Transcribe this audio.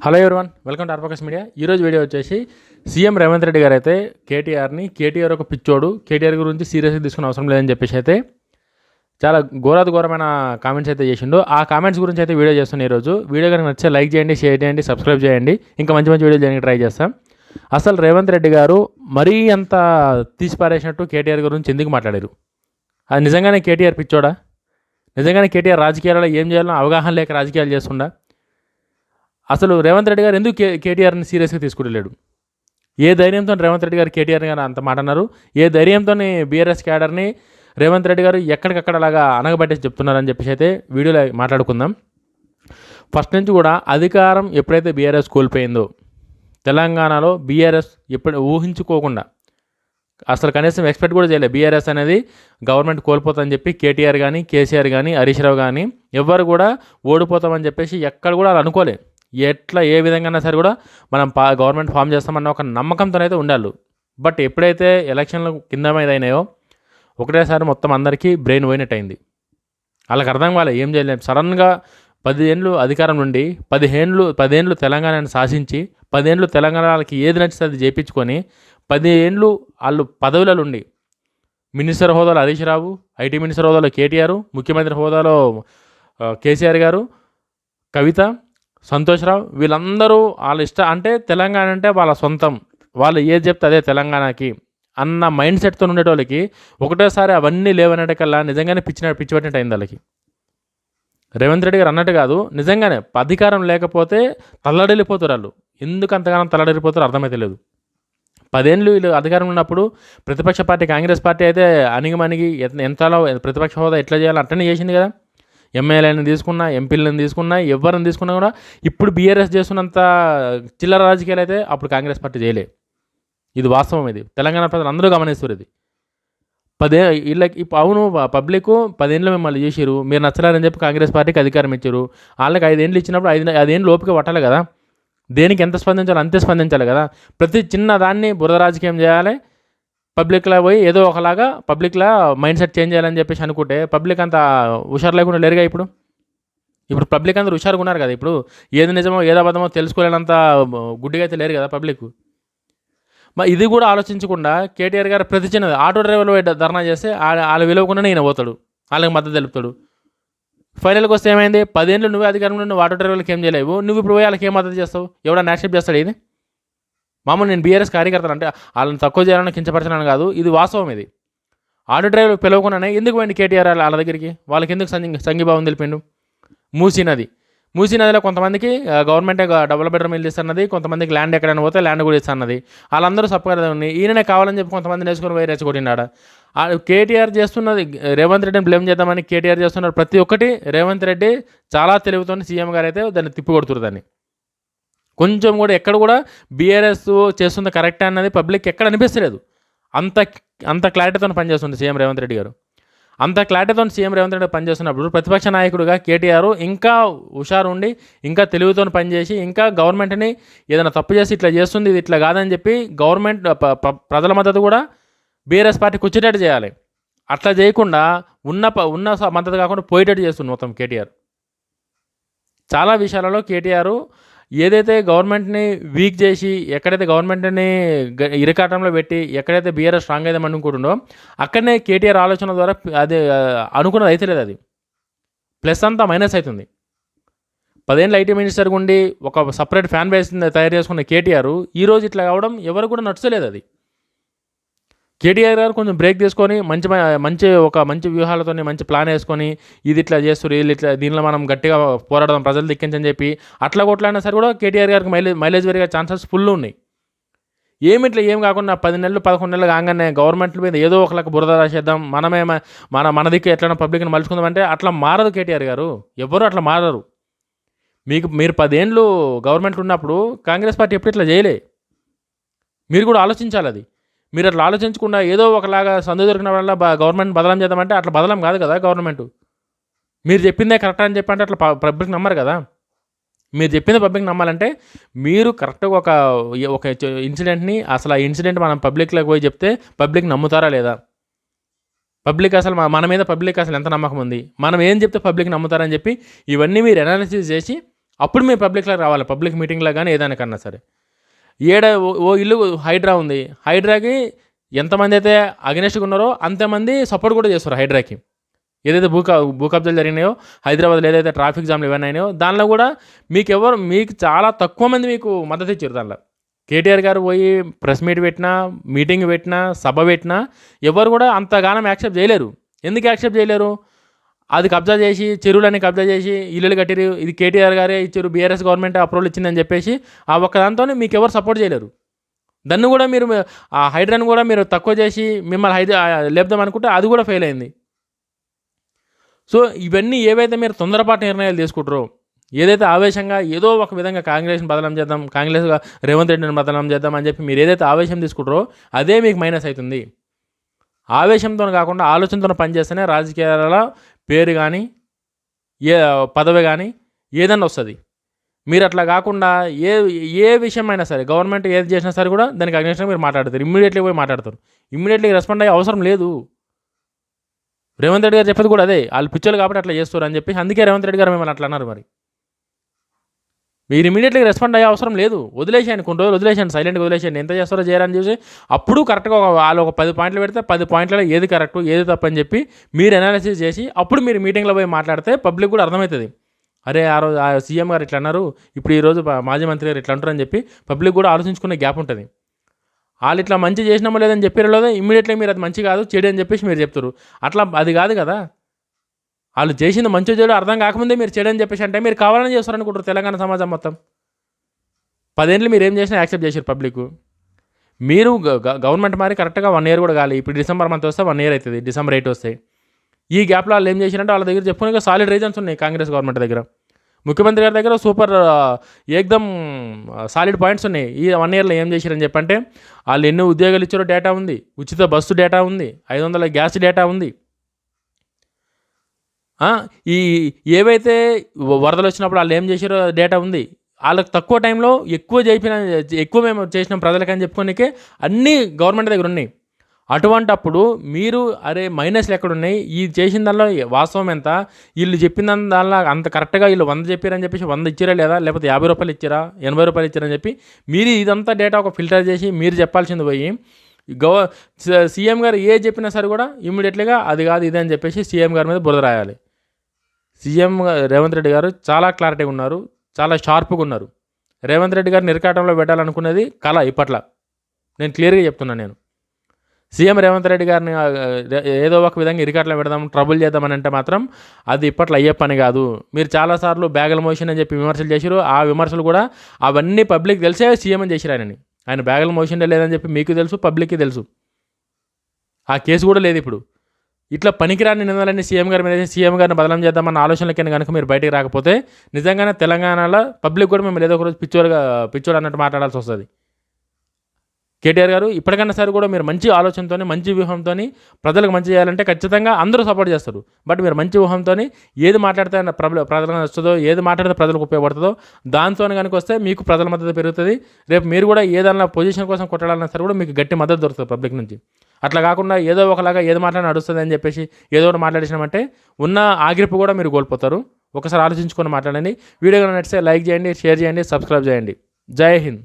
Hello everyone welcome to ఆర్పకస్ media ఈరోజు video వచ్చేసి సీఎం రేవంత్ రెడ్డి గారు అయితే కేటీఆర్ని కేటీఆర్ ఒక పిచ్చోడు కేటీఆర్ గురించి సీరియస్గా తీసుకునే అవసరం లేదని చెప్పేసి అయితే చాలా ఘోరాది ఘోరమైన కామెంట్స్ అయితే చేసిండు. ఆ కామెంట్స్ గురించి అయితే వీడియో చేస్తున్నాను ఈరోజు వీడియో కనుక నచ్చితే లైక్ చేయండి షేర్ చేయండి సబ్స్క్రైబ్ చేయండి. ఇంకా మంచి మంచి వీడియోలు చేయడానికి ట్రై చేస్తాం. అసలు రేవంత్ రెడ్డి గారు మరీ అంత తీసిపారేసినట్టు కేటీఆర్ గురించి ఎందుకు మాట్లాడారు? అది నిజంగానే కేటీఆర్ పిచ్చోడా? నిజంగానే కేటీఆర్ రాజకీయాలలో ఏం చేయాలో అవగాహన లేక రాజకీయాలు చేస్తుండా? అసలు రేవంత్ రెడ్డి గారు ఎందుకు కే కేటీఆర్ని సీరియస్గా తీసుకుంటలేడు ఏ ధైర్యంతో రేవంత్ రెడ్డి గారు కేటీఆర్ గారు అంత మాట అన్నారు? ఏ ధైర్యంతో బీఆర్ఎస్ క్యాడర్ని రేవంత్ రెడ్డి గారు ఎక్కడికక్కడ అలాగా అనగబెట్టేసి చెప్తున్నారని చెప్పేసి అయితే వీడియోలో మాట్లాడుకుందాం. ఫస్ట్ నుంచి కూడా అధికారం ఎప్పుడైతే బీఆర్ఎస్ కోల్పోయిందో తెలంగాణలో బీఆర్ఎస్ ఎప్పుడు ఊహించుకోకుండా అసలు కనీసం ఎక్స్పెక్ట్ కూడా చేయలేదు బీఆర్ఎస్ అనేది గవర్నమెంట్ కోల్పోతుందని చెప్పి కేటీఆర్ కానీ కేసీఆర్ కానీ హరీష్ రావు కానీ ఎవ్వరు కూడా ఓడిపోతామని చెప్పేసి ఎక్కడ కూడా అలా అనుకోలేదు ఎట్లా ఏ విధంగా సరే కూడా మనం పా గవర్నమెంట్ ఫామ్ చేస్తామన్న ఒక నమ్మకంతో అయితే ఉండాలి. బట్ ఎప్పుడైతే ఎలక్షన్లు కింద మీద అయినాయో ఒకటేసారి మొత్తం అందరికీ బ్రెయిన్ పోయినట్టు అయింది వాళ్ళకి అర్థం కాలే ఏం చేయలేము సడన్గా పదిహేండ్లు అధికారం నుండి పదిహేండ్లు పదేండ్లు తెలంగాణను శాసించి పదేండ్లు తెలంగాణ వాళ్ళకి ఏది నచ్చితే అది చేయించుకొని పదిహేండ్లు వాళ్ళు పదవులలో ఉండి మినిస్టర్ హోదాలో హరీష్ రావు ఐటీ మినిస్టర్ హోదాలో కేటీఆర్ ముఖ్యమంత్రి హోదాలో కేసీఆర్ గారు కవిత సంతోష్రావు వీళ్ళందరూ వాళ్ళ ఇష్ట అంటే తెలంగాణ అంటే వాళ్ళ సొంతం. వాళ్ళు ఏది చెప్తే అదే తెలంగాణకి. అన్న మైండ్ సెట్తో ఉండేటోళ్ళకి ఒకటేసారి అవన్నీ లేవనటకల్లా నిజంగానే పిచ్చిన పిచ్చిపెట్టినట్టు అయింది వాళ్ళకి. రేవంత్ రెడ్డి గారు అన్నట్టు కాదు నిజంగానే అధికారం లేకపోతే తల్లడిల్లిపోతారు వాళ్ళు. ఎందుకు అంతగానం తల్లడిల్లిపోతారో అర్థమైతే లేదు. పదేళ్ళు వీళ్ళు అధికారంలో ఉన్నప్పుడు ప్రతిపక్ష పార్టీ కాంగ్రెస్ పార్టీ అయితే అణిగిమణిగి ఎంత- ఎంతలో ప్రతిపక్ష హోదా ఎట్లా చేయాలో అట్టనే చేసింది కదా. ఎమ్మెల్యేలను తీసుకున్నా ఎంపీలను తీసుకున్నా ఎవరిని తీసుకున్నా కూడా ఇప్పుడు బీఆర్ఎస్ చేస్తున్నంత చిల్లర రాజకీయాలు అయితే అప్పుడు కాంగ్రెస్ పార్టీ చేయలే. ఇది వాస్తవం ఇది. తెలంగాణ ప్రజలు అందరూ గమనిస్తారు ఇది. పదే వీళ్ళకి ఇప్పుడు అవును పబ్లిక్ పదేళ్ళు మిమ్మల్ని చేసిరు మీరు నచ్చలేరని చెప్పి కాంగ్రెస్ పార్టీకి అధికారం ఇచ్చారు. వాళ్ళకి ఐదేళ్ళు ఇచ్చినప్పుడు ఐదు ఐదేళ్ళు లోపుకి పట్టాలి కదా. దేనికి ఎంత స్పందించాలో అంతే స్పందించాలి కదా. ప్రతి చిన్న దాన్ని బురద రాజకీయం చేయాలి. పబ్లిక్లో పోయి ఏదో ఒకలాగా పబ్లిక్లో మైండ్ సెట్ చేంజ్ చేయాలని చెప్పేసి అనుకుంటే పబ్లిక్ అంత హుషారు లేకుండా లేరుగా ఇప్పుడు? ఇప్పుడు పబ్లిక్ అందరూ హుషారుగా ఉన్నారు కదా ఇప్పుడు? ఏది నిజమో ఏది అబద్ధమో తెలుసుకోలేనంత గుడ్డిగా అయితే లేరు కదా పబ్లిక్? మరి ఇది కూడా ఆలోచించకుండా కేటీఆర్ గారు ప్రతి చిన్నది ఆటో డ్రైవర్లు ధర్నా చేస్తే వాళ్ళ విలువకుండా ఈయన పోతాడు. వాళ్ళకి మద్దతు తెలుపుతాడు. ఫైనల్కి వస్తే ఏమైంది? పదేళ్ళు నువ్వే అధికారంలో నువ్వు ఆటో డ్రైవర్లకు ఏం చేయలేవు. నువ్వు ఇప్పుడు పోయి వాళ్ళకి ఏం మద్దతు చేస్తావు? ఎవడన్నా యాక్సెప్ట్ చేస్తాడు ఇది? మామూలు నేను బీఆర్ఎస్ కార్యకర్తలు అంటే వాళ్ళని తక్కువ చేయాలని కించపరచనని కాదు ఇది వాస్తవం ఇది. ఆటో డ్రైవర్ పిలవకుండానే ఎందుకు పోయింది కేటీఆర్ వాళ్ళ వాళ్ళ దగ్గరికి? వాళ్ళకి ఎందుకు సంగి సంఘీభావం తెలిపిండు? మూసీ నది. మూసీ నదిలో కొంతమందికి గవర్నమెంటే డబుల్ బెడ్రూమ్ ఇల్లు ఇస్తున్నది కొంతమందికి ల్యాండ్ ఎక్కడైనా పోతే ల్యాండ్ కూడా ఇస్తున్నది వాళ్ళందరూ సపరేట్ ఉన్నాయి ఈయననే కావాలని చెప్పి కొంతమంది నేర్చుకుని పోయి రెచ్చగొట్టినాడు ఆ కేటీఆర్ చేస్తున్నది రేవంత్ రెడ్డిని బ్లేమ్ చేద్దామని కేటీఆర్ చేస్తున్నారు ప్రతి ఒక్కటి రేవంత్ రెడ్డి చాలా తెలివితో సీఎం గారు అయితే దాన్ని తిప్పికొడుతురు దాన్ని. కొంచెం కూడా ఎక్కడ కూడా బీఆర్ఎస్ చేస్తుంది కరెక్ట్ అన్నది పబ్లిక్ ఎక్కడ అనిపిస్తలేదు. అంత అంత క్లారిటీతో పనిచేస్తుంది సీఎం రేవంత్ రెడ్డి గారు. అంత క్లారిటీతో సీఎం రేవంత్ రెడ్డి పనిచేస్తున్నప్పుడు ప్రతిపక్ష నాయకుడిగా కేటీఆర్ ఇంకా హుషారు ఉండి ఇంకా తెలివితో పనిచేసి ఇంకా గవర్నమెంట్ని ఏదైనా తప్పు చేసి ఇట్లా చేస్తుంది ఇది ఇట్లా కాదని చెప్పి గవర్నమెంట్ ప్రజల మద్దతు కూడా బీఆర్ఎస్ పార్టీకి వచ్చేటట్టు చేయాలి. అట్లా చేయకుండా ఉన్న ఉన్న స- మద్దతు కాకుండా పోయేటట్టు చేస్తుంది మొత్తం కేటీఆర్. చాలా విషయాలలో కేటీఆర్ ఏదైతే గవర్నమెంట్ని వీక్ చేసి ఎక్కడైతే గవర్నమెంట్ని ఇరకాటంలో పెట్టి ఎక్కడైతే బీఆర్ఎస్ స్ట్రాంగ్ అయితే అనుకుంటుండో అక్కడనే కేటీఆర్ ఆలోచన ద్వారా అది అనుకున్నది అయితే లేదు అది. ప్లస్ అంతా మైనస్ అవుతుంది. పదేళ్ళు ఐటీ మినిస్టర్ ఉండి ఒక సపరేట్ ఫ్యాన్ బేస్ తయారు చేసుకున్న కేటీఆర్ ఈ రోజు ఇట్లా కావడం ఎవరు కూడా నచ్చలేదు అది. కేటీఆర్ గారు కొంచెం బ్రేక్ తీసుకొని మంచి మంచి ఒక మంచి వ్యూహాలతో మంచి ప్లాన్ వేసుకొని ఇది ఇట్లా చేస్తారు వీళ్ళు ఇట్లా దీనిలో మనం గట్టిగా పోరాడదాం ప్రజలు దిక్కించని చెప్పి అట్లా కొట్లాడినా సరే కూడా కేటీఆర్ గారికి మైలేజ్ మైలేజ్ పెరిగే ఛాన్సెస్ ఫుల్ ఉన్నాయి. ఏమి ఇట్లా ఏం కాకుండా పది నెలలు పదకొండు నెలలు కాగానే గవర్నమెంట్ మీద ఏదో ఒకలాగా బురద రాసేద్దాం మనమే మన మన దిక్కు ఎట్లైనా పబ్లిక్ని మలుచుకుందాం అంటే అట్లా మారదు కేటీఆర్ గారు. ఎవరు అట్లా మారరు. మీకు మీరు పదేండ్లు గవర్నమెంట్ ఉన్నప్పుడు కాంగ్రెస్ పార్టీ ఎప్పుడు ఇట్లా చేయలే? మీరు కూడా ఆలోచించాలి అది. మీరు అట్లా ఆలోచించకుండా ఏదో ఒకలాగా సందు దొరికిన వల్ల గవర్నమెంట్ బదలం చేద్దామంటే అట్లా బదలం కాదు కదా గవర్నమెంట్. మీరు చెప్పిందే కరెక్ట్ అని చెప్పంటే అట్లా ప- పబ్లిక్ నమ్మరు కదా. మీరు చెప్పింది పబ్లిక్ నమ్మాలంటే మీరు కరెక్ట్గా ఒక ఒక ఇన్సిడెంట్ని అసలు ఆ ఇన్సిడెంట్ మనం పబ్లిక్లోకి పోయి చెప్తే పబ్లిక్ నమ్ముతారా లేదా? పబ్లిక్ అసలు మన మీద పబ్లిక్ అసలు ఎంత నమ్మకం ఉంది? మనం ఏం చెప్తే పబ్లిక్ నమ్ముతారని చెప్పి ఇవన్నీ మీరు అనాలిసిస్ చేసి అప్పుడు మీరు పబ్లిక్లో రావాలి. పబ్లిక్ మీటింగ్లో కానీ ఏదైనా కన్నా సరే. ఏడ ఓ- ఓ ఇల్లు హైడ్రా ఉంది. హైడ్రాకి ఎంతమంది అయితే అగ్నేష్గా ఉన్నారో అంతమంది సపోర్ట్ కూడా చేస్తారు హైడ్రాకి. ఏదైతే భూ భూ కబ్జాలు జరిగినాయో హైదరాబాద్లో ఏదైతే ట్రాఫిక్ జామ్లు ఏమైనా అయినాయో దానిలో కూడా మీకు ఎవరు మీకు చాలా తక్కువ మంది మీకు మద్దతు ఇచ్చారు దానిలో. కేటీఆర్ గారు పోయి ప్రెస్ మీట్ పెట్టినా మీటింగ్ పెట్టినా సభ పెట్టినా ఎవరు కూడా అంతగానం యాక్సెప్ట్ చేయలేరు. ఎందుకు యాక్సెప్ట్ చేయలేరు? అది కబ్జా చేసి చెరువులన్నీ కబ్జా చేసి ఇల్లులు కట్టిరు. ఇది కేటీఆర్ గారే ఇచ్చారు బీఆర్ఎస్ గవర్నమెంట్ అప్రూవల్ ఇచ్చిందని చెప్పేసి ఆ ఒక్క దాంతోనే మీకు ఎవరు సపోర్ట్ చేయలేరు. దాన్ని కూడా మీరు ఆ హైడ్రాన్ కూడా మీరు తక్కువ చేసి మిమ్మల్ని హైదరా లేపుదాం అనుకుంటే అది కూడా ఫెయిల్ అయింది. సో ఇవన్నీ ఏవైతే మీరు తొందరపాటు నిర్ణయాలు తీసుకుంటారో ఏదైతే ఆవేశంగా ఏదో ఒక విధంగా కాంగ్రెస్ని బదనం చేద్దాం కాంగ్రెస్ రేవంత్ రెడ్డిని బదనం చేద్దాం అని చెప్పి మీరు ఏదైతే ఆవేశం తీసుకుంటారో అదే మీకు మైనస్ అవుతుంది. ఆవేశంతో కాకుండా ఆలోచనతో పనిచేస్తేనే రాజకీయాల పేరు కానీ ఏ పదవి కానీ ఏదన్నా వస్తుంది. మీరు అట్లా కాకుండా ఏ ఏ విషయమైనా సరే గవర్నమెంట్ ఏది చేసినా సరే కూడా దానికి అగ్నిస్ట్గా మీరు మాట్లాడతారు. ఇమ్మీడియట్లీ పోయి మాట్లాడతారు. ఇమ్మీడియట్లీ రెస్పాండ్ అయ్యే అవసరం లేదు. రేవంత్ రెడ్డి గారు చెప్పేది కూడా అదే. వాళ్ళు పిచ్చోలు కాబట్టి అట్లా చేస్తారు అని చెప్పి అందుకే రేవంత్ రెడ్డి గారు మిమ్మల్ని అట్లా అన్నారు మరి. మీరు ఇమీడియట్గా రెస్పాండ్ అయ్యే అవసరం లేదు. వదిలేసాను కొన్ని రోజులు వదిలేసాను సైలెంట్గా వదిలేసాను ఎంత చేస్తారో చేయాలని చూసి అప్పుడు కరెక్ట్గా ఒక వాళ్ళు ఒక పది పాయింట్లు పెడితే పది పాయింట్లలో ఏది కరెక్ట్ ఏది తప్పని చెప్పి మీరు అనాలిసిస్ చేసి అప్పుడు మీరు మీటింగ్లో పోయి మాట్లాడితే పబ్లిక్ కూడా అర్థమవుతుంది. అరే ఆ రోజు ఆ సీఎం గారు ఇట్లా అన్నారు ఇప్పుడు ఈరోజు మాజీ మంత్రి గారు ఇట్లా అంటారు అని చెప్పి పబ్లిక్ కూడా ఆలోచించుకునే గ్యాప్ ఉంటుంది. వాళ్ళు ఇట్లా మంచి చేసినామో లేదని చెప్పారో లేదా ఇమ్మీడియట్లీ మీరు అది మంచి కాదు చెడు అని చెప్పేసి మీరు చెప్తారు. అట్లా అది కాదు కదా. వాళ్ళు చేసిన మంచి చెడు అర్థం కాకముందే మీరు చేయడం చెప్పేసి అంటే మీరు కావాలని చేస్తారనుకుంటారు తెలంగాణ సమాజం మొత్తం. పదేళ్ళు మీరు ఏం చేసినా యాక్సెప్ట్ చేశారు పబ్లిక్. మీరు గవర్నమెంట్ మారి కరెక్ట్గా వన్ ఇయర్ కూడా కాలి. ఇప్పుడు డిసెంబర్ మంత్ వస్తే వన్ ఇయర్ అవుతుంది డిసెంబర్ ఎయిట్ వస్తాయి ఈ గ్యాప్లో వాళ్ళు ఏం చేసినట్టు వాళ్ళ దగ్గర చెప్పుకునే సాలిడ్ రీజన్స్ ఉన్నాయి కాంగ్రెస్ గవర్నమెంట్ దగ్గర. ముఖ్యమంత్రి గారి దగ్గర సూపర్ ఆ, ఏకదమ్ సాలిడ్ పాయింట్స్ ఉన్నాయి. ఈ వన్ ఇయర్లో ఏం చేశారని చెప్పంటే వాళ్ళు ఎన్ని ఉద్యోగాలు ఇచ్చారో డేటా ఉంది. ఉచిత బస్సు డేటా ఉంది. ఐదు వందల గ్యాస్ డేటా ఉంది. ఈ ఏవైతే వరదలు వచ్చినప్పుడు వాళ్ళు ఏం చేశారో డేటా ఉంది. వాళ్ళకి తక్కువ టైంలో ఎక్కువ చేసిన ఎక్కువ మేము చేసిన ప్రజలకని చెప్పుకోనికే అన్నీ గవర్నమెంట్ దగ్గర ఉన్నాయి. అటువంటప్పుడు మీరు అరే మైనస్లు ఎక్కడున్నాయి? ఇది ఈ చేసిన దానిలో వాస్తవం ఎంత? వీళ్ళు చెప్పిన దానిలో అంత కరెక్ట్గా వీళ్ళు వంద చెప్పారని చెప్పేసి వంద ఇచ్చారా లేదా? లేకపోతే యాభై రూపాయలు ఇచ్చారా? ఎనభై రూపాయలు ఇచ్చారని చెప్పి మీరు ఇదంతా డేటా ఒక ఫిల్టర్ చేసి మీరు చెప్పాల్సింది పోయి గవ సీఎం గారు ఏ చెప్పినా సరే కూడా ఇమ్మీడియట్లీగా అది కాదు ఇది అని చెప్పేసి సీఎం గారి మీద బురద రాయాలి. సీఎం రేవంత్ రెడ్డి గారు చాలా క్లారిటీగా ఉన్నారు చాలా షార్ప్గా ఉన్నారు. రేవంత్ రెడ్డి గారిని ఇరకాటంలో పెట్టాలనుకున్నది కళ ఇప్పట్లో. నేను క్లియర్గా చెప్తున్నాను నేను. సీఎం రేవంత్ రెడ్డి గారిని ఏదో ఒక విధంగా ఇరికాట్లో పెడదాం ట్రబుల్ చేద్దామని అంటే మాత్రం అది ఇప్పట్లో అయ్యే పని కాదు. మీరు చాలాసార్లు బ్యాగుల మోషన్ అని చెప్పి విమర్శలు చేశారు ఆ విమర్శలు కూడా అవన్నీ పబ్లిక్ తెలిసే సీఎం అని చేశారు ఆయనని. ఆయన బ్యాగుల మోషన్ లేదని చెప్పి మీకు తెలుసు పబ్లిక్కి తెలుసు. ఆ కేసు కూడా లేదు ఇప్పుడు. ఇట్లా పనికిరాని నిందలన్నీ సీఎం గారి మీద సీఎం గారిని బదలం చేద్దామన్న ఆలోచనలకైనా కనుక మీరు బయటికి రాకపోతే నిజంగానే తెలంగాణలో పబ్లిక్ కూడా మేము ఏదో ఒక రోజు పిచ్చోడుగా పిచ్చోడు అన్నట్టు మాట్లాడాల్సి వస్తుంది. కేటీఆర్ గారు ఇప్పటికన్నా సరే కూడా మీరు మంచి ఆలోచనతో మంచి వ్యూహంతో ప్రజలకు మంచి చేయాలంటే ఖచ్చితంగా అందరూ సపోర్ట్ చేస్తారు. బట్ మీరు మంచి వ్యూహంతో ఏది మాట్లాడితే ప్రజల ప్రజలకు నచ్చుతుందో ఏది మాట్లాడితే ప్రజలకు ఉపయోగపడుతుందో దాంతో కనుక వస్తే మీకు ప్రజల మద్దతు పెరుగుతుంది. రేపు మీరు కూడా ఏదన్నా పొజిషన్ కోసం కొట్టాలన్నా సరే కూడా మీకు గట్టి మద్దతు దొరుకుతుంది పబ్లిక్ నుంచి. అట్లా కాకుండా ఏదో ఒకలాగా ఏది మాట్లాడినా నడుస్తుంది అని చెప్పేసి ఏదో ఒకటి మాట్లాడేసినామంటే ఉన్న ఆగిరిపు కూడా మీరు కోల్పోతారు. ఒకసారి ఆలోచించుకొని మాట్లాడండి. వీడియో కనుక నచ్చితే లైక్ చేయండి షేర్ చేయండి సబ్స్క్రైబ్ చేయండి. జై హింద్.